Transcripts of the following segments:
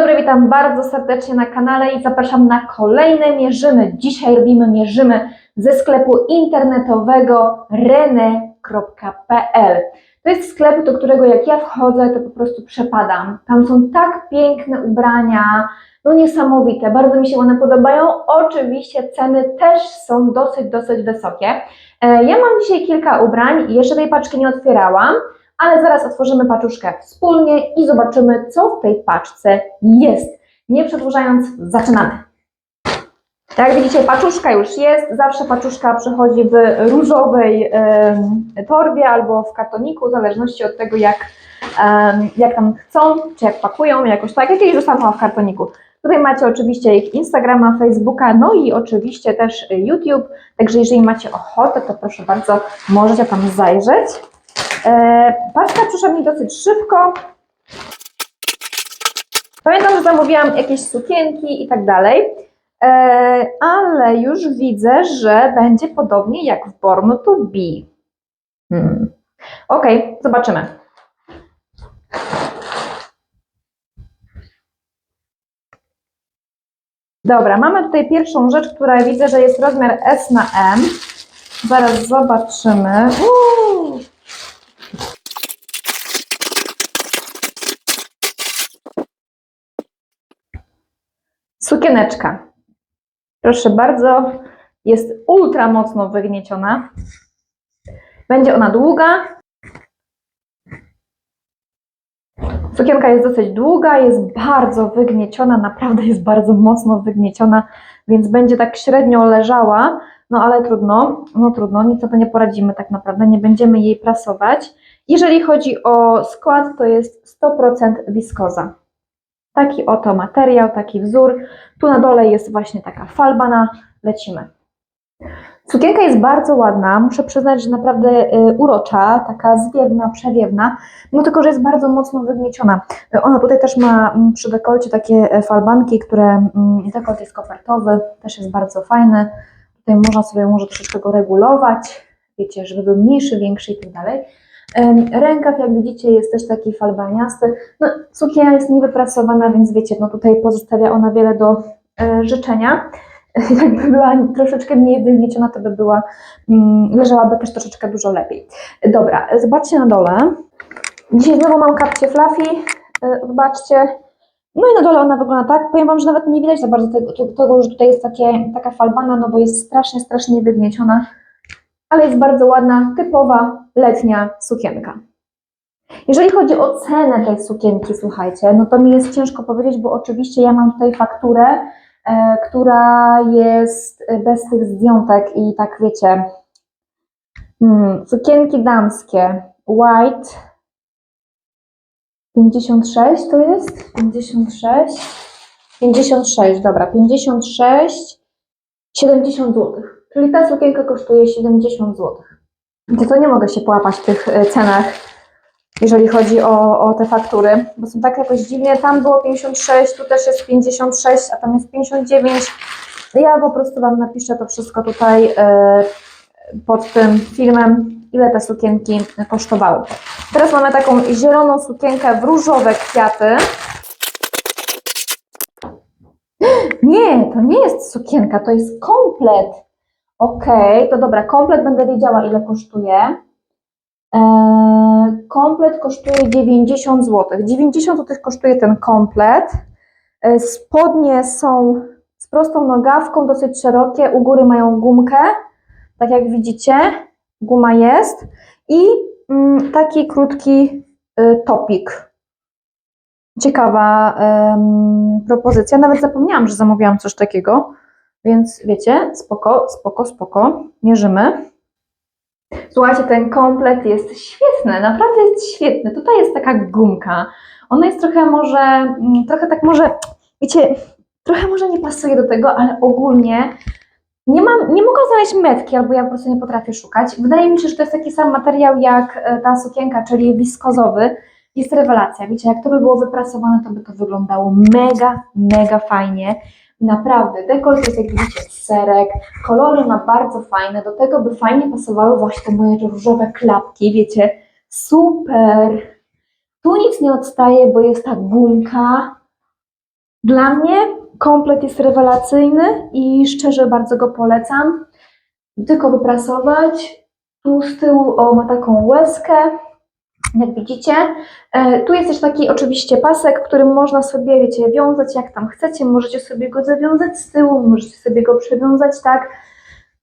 dobry, witam bardzo serdecznie na kanale i zapraszam na kolejne mierzymy. Dzisiaj robimy mierzymy ze sklepu internetowego rene.pl. To jest sklep, do którego jak ja wchodzę, to po prostu przepadam. Tam są tak piękne ubrania, no niesamowite, bardzo mi się one podobają. Oczywiście ceny też są dosyć, dosyć wysokie. E, Ja mam dzisiaj kilka ubrań, jeszcze tej paczki nie otwierałam, ale zaraz otworzymy paczuszkę wspólnie i zobaczymy, co w tej paczce jest. Nie przedłużając, zaczynamy. Tak jak widzicie, paczuszka już jest. Zawsze paczuszka przychodzi w różowej torbie albo w kartoniku, w zależności od tego, jak, jak tam chcą, czy jak pakują, jakoś tak. Ja kiedyś zostałam w kartoniku. Tutaj macie oczywiście ich Instagrama, Facebooka, no i oczywiście też YouTube. Także jeżeli macie ochotę, to proszę bardzo, możecie tam zajrzeć. E, paczka przyszła mi dosyć szybko. Pamiętam, że zamówiłam jakieś sukienki i tak dalej, e, ale już widzę, że będzie podobnie jak w Born to Be. Hmm. Okej, zobaczymy. Dobra, mamy tutaj pierwszą rzecz, która widzę, że jest rozmiar S na M. Zaraz zobaczymy. Uuu. Sukieneczka. Proszę bardzo, jest ultra mocno wygnieciona. Będzie ona długa. Sukienka jest dosyć długa, jest bardzo wygnieciona, naprawdę jest bardzo mocno wygnieciona, więc będzie tak średnio leżała, no ale trudno, no trudno, nic na to nie poradzimy tak naprawdę, nie będziemy jej prasować. Jeżeli chodzi o skład, to jest 100% wiskoza. Taki oto materiał, taki wzór. Tu na dole jest właśnie taka falbana. Lecimy. Sukienka jest bardzo ładna, muszę przyznać, że naprawdę y, urocza, taka zwiewna, przewiewna, no tylko, że jest bardzo mocno wygnieciona. Ona tutaj też ma mm, przy dekolcie takie e, falbanki, które, mm, dekolt jest kopertowy, też jest bardzo fajny. Tutaj można sobie może troszeczkę go regulować, wiecie, żeby był mniejszy, większy i tak dalej. Rękaw, jak widzicie, jest też taki falbaniasty. No, sukienka jest niewyprasowana, więc wiecie, no tutaj pozostawia ona wiele do e, życzenia. Jakby była troszeczkę mniej wygnieciona, to by była, mm, leżałaby też troszeczkę dużo lepiej. Dobra, zobaczcie na dole. Dzisiaj znowu mam kapcie fluffy, e, zobaczcie. No i na dole ona wygląda tak. Powiem Wam, że nawet nie widać za bardzo tego, tego że tutaj jest takie, taka falbana, no bo jest strasznie, strasznie wygnieciona ale jest bardzo ładna, typowa letnia sukienka. Jeżeli chodzi o cenę tej sukienki, słuchajcie, no to mi jest ciężko powiedzieć, bo oczywiście ja mam tutaj fakturę, e, która jest bez tych zdjątek i tak wiecie, hmm, sukienki damskie, white, 56 to jest? 56? 56, dobra, 56, 70 zł. Czyli ta sukienka kosztuje 70 zł. To, nie mogę się połapać w tych e, cenach, jeżeli chodzi o, o te faktury, bo są tak jakoś dziwnie. Tam było 56, tu też jest 56, a tam jest 59. Ja po prostu Wam napiszę to wszystko tutaj e, pod tym filmem, ile te sukienki kosztowały. Teraz mamy taką zieloną sukienkę w różowe kwiaty. Nie, to nie jest sukienka, to jest komplet. Okej, to dobra, komplet będę wiedziała, ile kosztuje. Eee, komplet kosztuje 90 zł. 90 zł kosztuje ten komplet. E, spodnie są z prostą nogawką, dosyć szerokie. U góry mają gumkę, tak jak widzicie, guma jest. I mm, taki krótki y, topik. Ciekawa propozycja. Nawet zapomniałam, że zamówiłam coś takiego. Więc wiecie, spoko, spoko, spoko, mierzymy. Słuchajcie, ten komplet jest świetny, naprawdę jest świetny. Tutaj jest taka gumka. Ona jest trochę może, mm, trochę tak może, wiecie, trochę może nie pasuje do tego, ale ogólnie nie mam, nie mogę znaleźć metki, albo ja po prostu nie potrafię szukać. Wydaje mi się, że to jest taki sam materiał jak e, ta sukienka, czyli wiskozowy. Jest rewelacja. Wiecie, jak to by było wyprasowane, to by to wyglądało mega, mega fajnie. Naprawdę, dekolt jest jak widzicie serek, kolory ma bardzo fajne, do tego by fajnie pasowały właśnie te moje różowe klapki, wiecie, super. Tu nic nie odstaje, bo jest ta gumka, Dla mnie komplet jest rewelacyjny i szczerze bardzo go polecam. Tylko wyprasować. Tu z tyłu o, ma taką łezkę, jak widzicie. E, tu jest też taki oczywiście pasek, którym można sobie, wiecie, wiązać jak tam chcecie. Możecie sobie go zawiązać z tyłu, możecie sobie go przewiązać tak.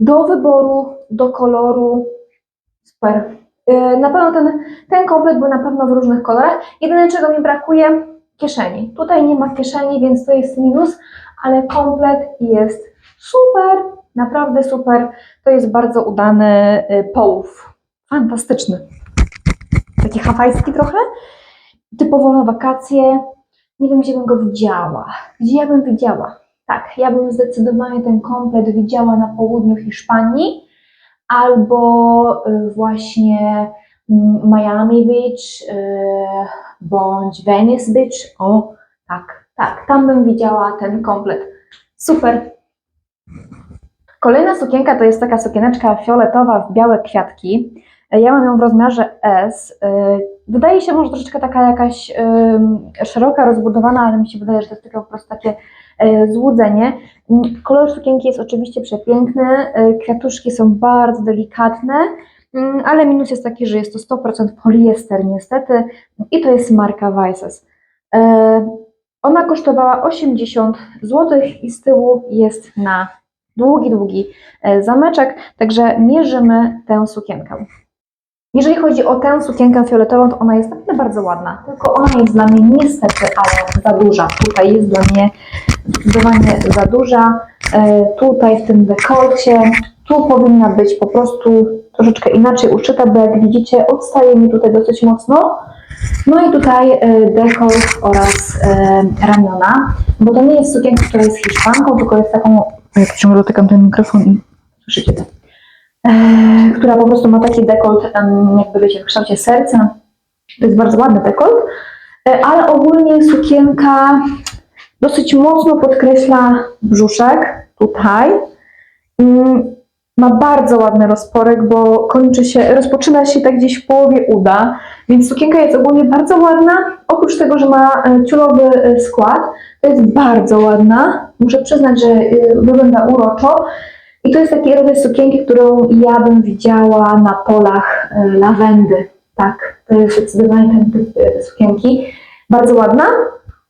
Do wyboru, do koloru. Super. E, na pewno ten, ten komplet był na pewno w różnych kolorach. Jedyne czego mi brakuje, kieszeni. Tutaj nie ma kieszeni, więc to jest minus, ale komplet jest super, naprawdę super. To jest bardzo udany y, połów. Fantastyczny. Taki hawajski trochę. Typowo na wakacje. Nie wiem, gdzie bym go widziała. Gdzie ja bym widziała? Tak, ja bym zdecydowanie ten komplet widziała na południu Hiszpanii albo y, właśnie mm, Miami Beach, y, bądź Venice Beach. O, tak, tak, tam bym widziała ten komplet. Super. Kolejna sukienka to jest taka sukieneczka fioletowa w białe kwiatki. Ja mam ją w rozmiarze S. Wydaje się może troszeczkę taka jakaś szeroka, rozbudowana, ale mi się wydaje, że to jest tylko po prostu takie e, złudzenie. Kolor sukienki jest oczywiście przepiękny, e, kwiatuszki są bardzo delikatne, ale minus jest taki, że jest to 100% poliester niestety i to jest marka Vices. E, Ona kosztowała 80 zł i z tyłu jest na długi, długi e, zameczek, także mierzymy tę sukienkę. Jeżeli chodzi o tę sukienkę fioletową, to ona jest naprawdę bardzo ładna, tylko ona jest dla mnie niestety, ale za duża. Tutaj jest dla mnie zdecydowanie za duża. E, Tutaj w tym dekolcie, tu powinna być po prostu troszeczkę inaczej uszyta, bo jak widzicie odstaje mi tutaj dosyć mocno. No i tutaj e, dekolt oraz e, ramiona, bo to nie jest sukienka, która jest hiszpanką, tylko jest taką, jak ciągle dotykam ten mikrofon i słyszycie to, która po prostu ma taki dekolt, jakby wiecie, w kształcie serca. To jest bardzo ładny dekolt, e, ale ogólnie sukienka dosyć mocno podkreśla brzuszek tutaj. Mm, Ma bardzo ładny rozporek, bo kończy się, rozpoczyna się tak gdzieś w połowie uda, więc sukienka jest ogólnie bardzo ładna. Oprócz tego, że ma e, ciulowy e, skład, to jest bardzo ładna. Muszę przyznać, że e, wygląda uroczo. I to jest taki rodzaj sukienki, którą ja bym widziała na polach e, lawendy. Tak, to jest zdecydowanie ten typ e, sukienki. Bardzo ładna,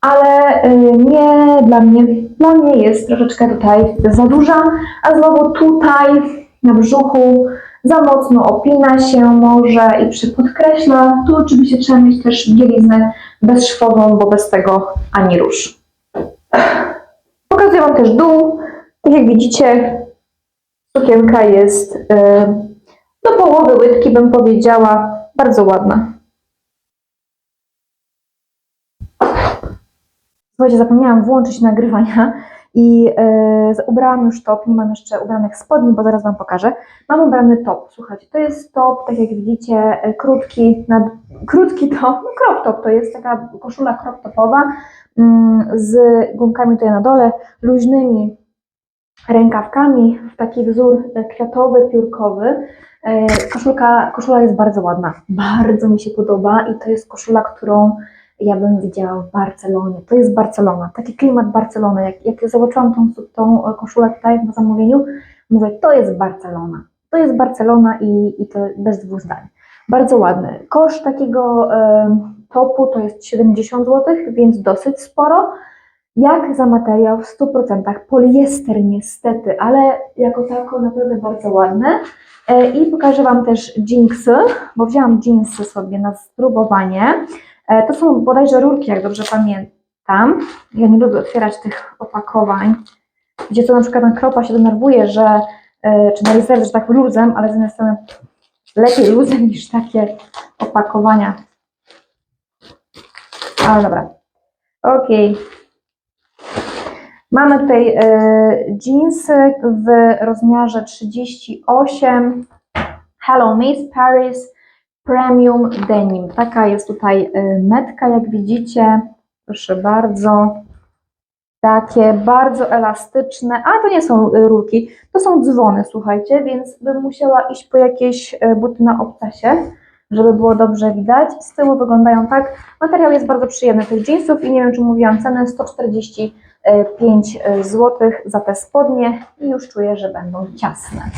ale e, nie dla mnie. Dla mnie jest troszeczkę tutaj za duża, a znowu tutaj na brzuchu za mocno opina się może i przypodkreśla. Tu oczywiście trzeba mieć też bieliznę bezszwową, bo bez tego ani rusz. Pokazuję Wam też dół. Tak jak widzicie, sukienka jest e, do połowy łydki, bym powiedziała, bardzo ładna. Słuchajcie, zapomniałam włączyć nagrywania i z- ubrałam już top, nie mam jeszcze ubranych spodni, bo zaraz Wam pokażę. Mam ubrany top, słuchajcie, to jest top, tak jak widzicie, e, krótki, nad, krótki top, no crop top, to jest taka koszula crop topowa mm, z gumkami tutaj na dole, luźnymi rękawkami, w taki wzór e, kwiatowy, piórkowy. E, Koszulka, koszula jest bardzo ładna, bardzo mi się podoba i to jest koszula, którą ja bym widziała w Barcelonie. To jest Barcelona, taki klimat Barcelony. Jak, jak zobaczyłam tą, tą koszulę tutaj na zamówieniu, mówię, to jest Barcelona. To jest Barcelona i, i to bez dwóch zdań. Bardzo ładny. Koszt takiego e, topu to jest 70 zł, więc dosyć sporo. Jak za materiał w 100%. Poliester niestety, ale jako tako naprawdę bardzo ładne. E, I pokażę Wam też jeansy, bo wzięłam jeansy sobie na spróbowanie. E, To są bodajże rurki, jak dobrze pamiętam. Ja nie lubię otwierać tych opakowań, gdzie to na przykład na kropa się denerwuje, że, e, czy na rezerwę, że tak luzem, ale z jednej strony lepiej luzem niż takie opakowania. Ale dobra. Okej. Mamy tutaj e, jeansy w rozmiarze 38. Hello Miss Paris Premium Denim. Taka jest tutaj e, metka, jak widzicie. Proszę bardzo. Takie bardzo elastyczne, a to nie są e, rurki, to są dzwony, słuchajcie, więc bym musiała iść po jakieś buty na obcasie. żeby było dobrze widać. Z tyłu wyglądają tak. Materiał jest bardzo przyjemny tych jeansów i nie wiem, czy mówiłam cenę 145 zł za te spodnie i już czuję, że będą ciasne.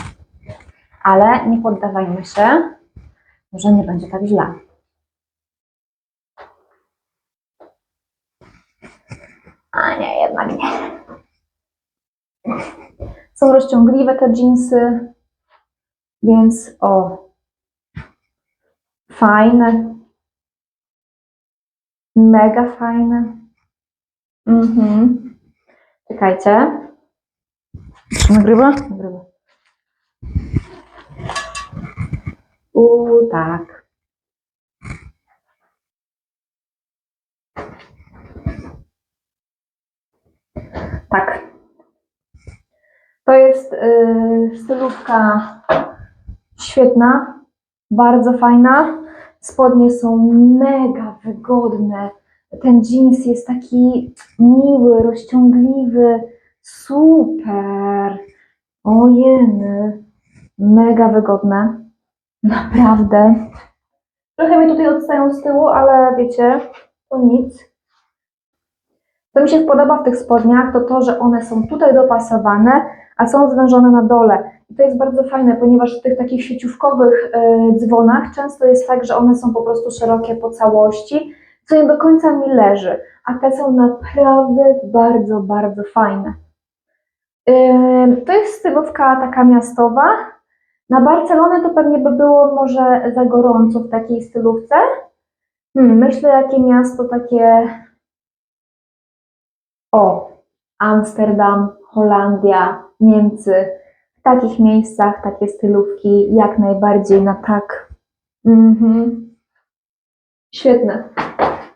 Ale nie poddawajmy się, może nie będzie tak źle. A nie, jednak nie. Są rozciągliwe te jeansy, więc o, fajne, mega fajne. Mhm. Czekajcie. Nagrywa? Nagrywa. Uuu, tak. Tak. To jest yy, stylówka świetna, bardzo fajna. Spodnie są mega wygodne. Ten jeans jest taki miły, rozciągliwy. Super. Ojeny. Mega wygodne. Naprawdę. Trochę mi tutaj odstają z tyłu, ale wiecie, to nic. Co mi się podoba w tych spodniach, to to, że one są tutaj dopasowane, a są zwężone na dole. I to jest bardzo fajne, ponieważ w tych takich sieciówkowych e, dzwonach często jest tak, że one są po prostu szerokie po całości, co nie do końca mi leży, a te są naprawdę bardzo, bardzo fajne. To jest stylówka taka miastowa. Na Barcelonę to pewnie by było może za gorąco w takiej stylówce. Hmm, myślę, jakie miasto takie o, Amsterdam, Holandia, Niemcy. W takich miejscach takie stylówki jak najbardziej na tak. Mhm. Świetne.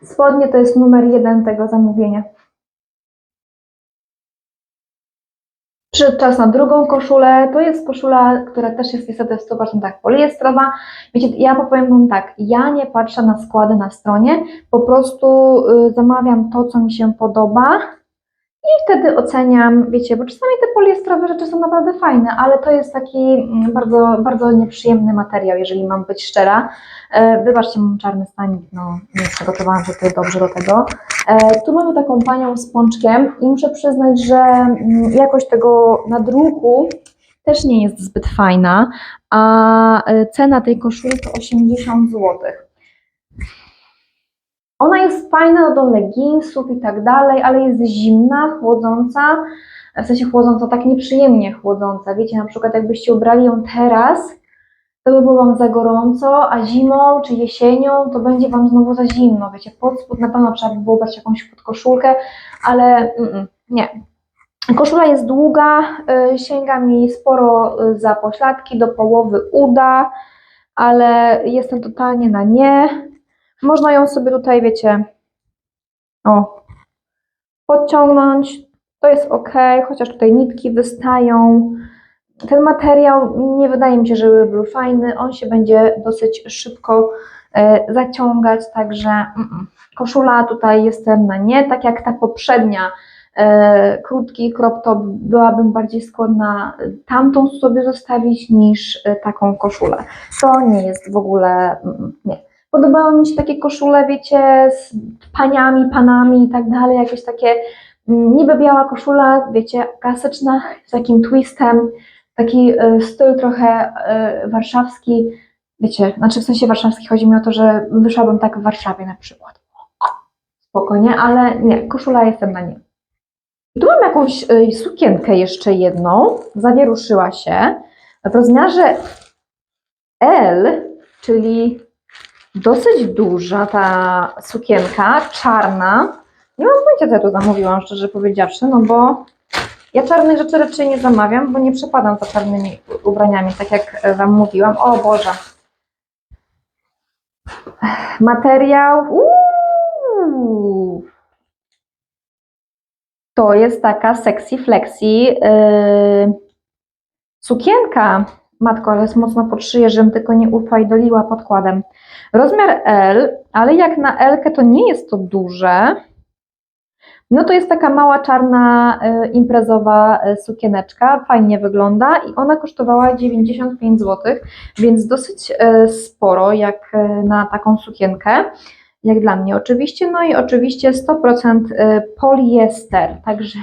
Spodnie to jest numer jeden tego zamówienia. Przyszedł czas na drugą koszulę. To jest koszula, która też jest niestety w 100% tak poliestrowa. Wiecie, ja powiem Wam tak, ja nie patrzę na składy na stronie, po prostu y, zamawiam to, co mi się podoba i wtedy oceniam, wiecie, bo czasami te poliestrowe rzeczy są naprawdę fajne, ale to jest taki mm, bardzo, bardzo nieprzyjemny materiał, jeżeli mam być szczera. E, Wybaczcie, mam czarny stanik, no nie przygotowałam się tutaj dobrze do tego. E, Tu mamy taką panią z pączkiem i muszę przyznać, że mm, jakość tego nadruku też nie jest zbyt fajna, a e, cena tej koszuli to 80 złotych. Ona jest fajna do leginsów i tak dalej, ale jest zimna, chłodząca, w sensie chłodząca, tak nieprzyjemnie chłodząca. Wiecie, na przykład jakbyście ubrali ją teraz, to by było Wam za gorąco, a zimą czy jesienią to będzie Wam znowu za zimno. Wiecie, pod spód na pewno trzeba by było brać jakąś podkoszulkę, ale nie. Koszula jest długa, y, sięga mi sporo y, za pośladki, do połowy uda, ale jestem totalnie na nie. Można ją sobie tutaj, wiecie, o, podciągnąć. To jest ok, chociaż tutaj nitki wystają. Ten materiał nie wydaje mi się, żeby był fajny. On się będzie dosyć szybko e, zaciągać, także mm, koszula tutaj jestem na nie. Tak jak ta poprzednia, e, krótki crop top, byłabym bardziej skłonna tamtą sobie zostawić niż e, taką koszulę. To nie jest w ogóle, mm, nie. Podobały mi się takie koszule, wiecie, z paniami, panami i tak dalej, jakieś takie mm, niby biała koszula, wiecie, klasyczna, z takim twistem, taki y, styl trochę y, warszawski, wiecie, znaczy w sensie warszawski, chodzi mi o to, że wyszłabym tak w Warszawie na przykład. Spokojnie, ale nie, koszula jestem na nie. Tu mam jakąś y, sukienkę jeszcze jedną, zawieruszyła się, w rozmiarze L, czyli dosyć duża ta sukienka, czarna. Nie mam pojęcia, co ja tu zamówiłam, szczerze powiedziawszy, no bo ja czarnych rzeczy raczej nie zamawiam, bo nie przepadam za czarnymi ubraniami, tak jak Wam mówiłam. O Boże. Materiał. Uuu. To jest taka sexy flexi yy, sukienka. Matko, ale jest mocno pod szyję, żebym tylko nie ufajdoliła podkładem. Rozmiar L, ale jak na L to nie jest to duże. No to jest taka mała czarna e, imprezowa e, sukieneczka, fajnie wygląda i ona kosztowała 95 zł, więc dosyć e, sporo jak na taką sukienkę, jak dla mnie oczywiście. No i oczywiście 100% e, poliester, także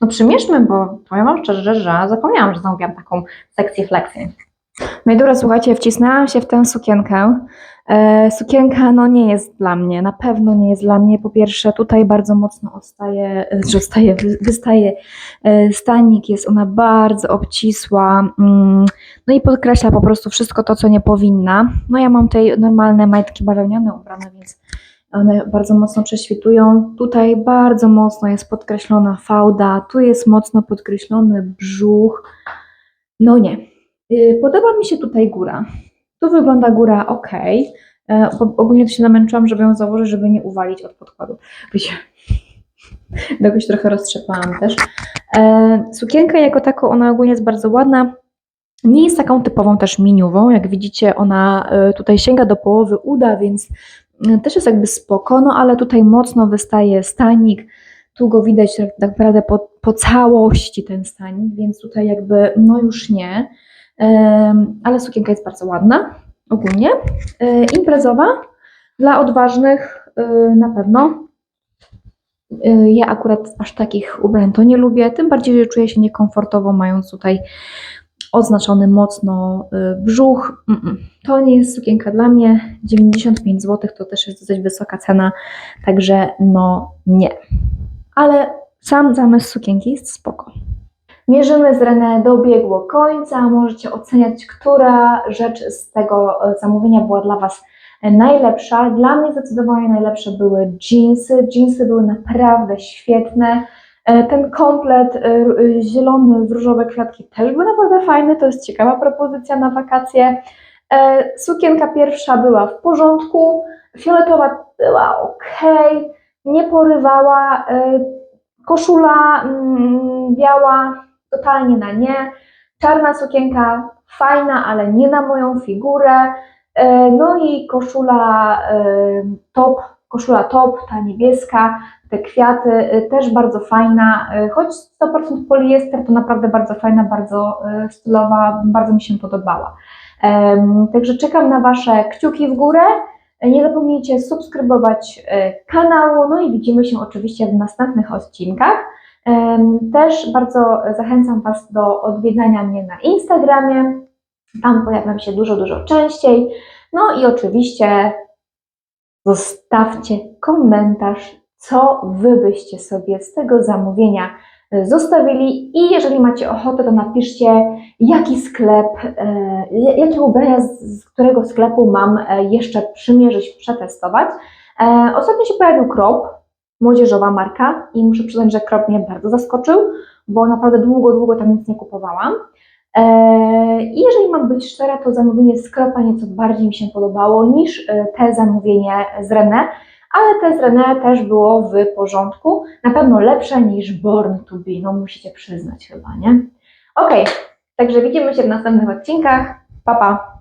no przymierzmy, bo powiem Wam szczerze, że zapomniałam, że zamówiłam taką sekcję flexy. No i dobra, słuchajcie, wcisnęłam się w tę sukienkę. E, sukienka no nie jest dla mnie, na pewno nie jest dla mnie. Po pierwsze, tutaj bardzo mocno odstaje, e, że staje, wy- wystaje e, stanik, jest ona bardzo obcisła, mm, no i podkreśla po prostu wszystko to, co nie powinna. No ja mam tutaj normalne majtki bawełniane ubrane, więc one bardzo mocno prześwitują. Tutaj bardzo mocno jest podkreślona fałda, tu jest mocno podkreślony brzuch. No nie. Y, Podoba mi się tutaj góra. Tu wygląda góra ok. E, Ogólnie to się namęczyłam, żeby ją założyć, żeby nie uwalić od podkładu. Wiecie, jakoś trochę roztrzepałam też. E, Sukienka jako taką, ona ogólnie jest bardzo ładna. Nie jest taką typową też miniową. Jak widzicie, ona e, tutaj sięga do połowy uda, więc też jest jakby spoko, no ale tutaj mocno wystaje stanik. Tu go widać tak tak naprawdę po, po całości ten stanik, więc tutaj jakby no już nie. Ale sukienka jest bardzo ładna ogólnie. E, imprezowa dla odważnych e, na pewno. E, Ja akurat aż takich ubrań to nie lubię, tym bardziej, że czuję się niekomfortowo mając tutaj oznaczony mocno e, brzuch. To nie jest sukienka dla mnie. 95 zł to też jest dosyć wysoka cena, także no nie. Ale sam zamysł sukienki jest spoko. Mierzymy z René dobiegło końca. Możecie oceniać, która rzecz z tego e, zamówienia była dla Was najlepsza. Dla mnie zdecydowanie najlepsze były jeansy. Jeansy były naprawdę świetne. E, Ten komplet e, e, zielony w różowe kwiatki też był naprawdę fajny. To jest ciekawa propozycja na wakacje. Sukienka pierwsza była w porządku. Fioletowa była ok. Nie porywała. Koszula mm, biała totalnie na nie. Czarna sukienka fajna, ale nie na moją figurę. No i koszula top, koszula top, ta niebieska, te kwiaty e, też bardzo fajna. E, Choć 100% poliester to naprawdę bardzo fajna, bardzo e, stylowa, bardzo mi się podobała. Także czekam na Wasze kciuki w górę. Nie zapomnijcie subskrybować kanału, no i widzimy się oczywiście w następnych odcinkach. Też bardzo zachęcam Was do odwiedzania mnie na Instagramie. Tam pojawiam się dużo, dużo częściej. No i oczywiście zostawcie komentarz, co Wy byście sobie z tego zamówienia e, zostawili. I jeżeli macie ochotę, to napiszcie, jaki sklep, e, jakie ubrania z, którego sklepu mam e, jeszcze przymierzyć, przetestować. Ostatnio się pojawił krop, młodzieżowa marka i muszę przyznać, że krop mnie bardzo zaskoczył, bo naprawdę długo, długo tam nic nie kupowałam. Eee, I jeżeli mam być szczera, to zamówienie z kropa nieco bardziej mi się podobało niż e, te zamówienie z René, ale te z René też było w porządku. Na pewno lepsze niż Born to Be, no musicie przyznać chyba, nie? Okej, także widzimy się w następnych odcinkach. Pa, pa!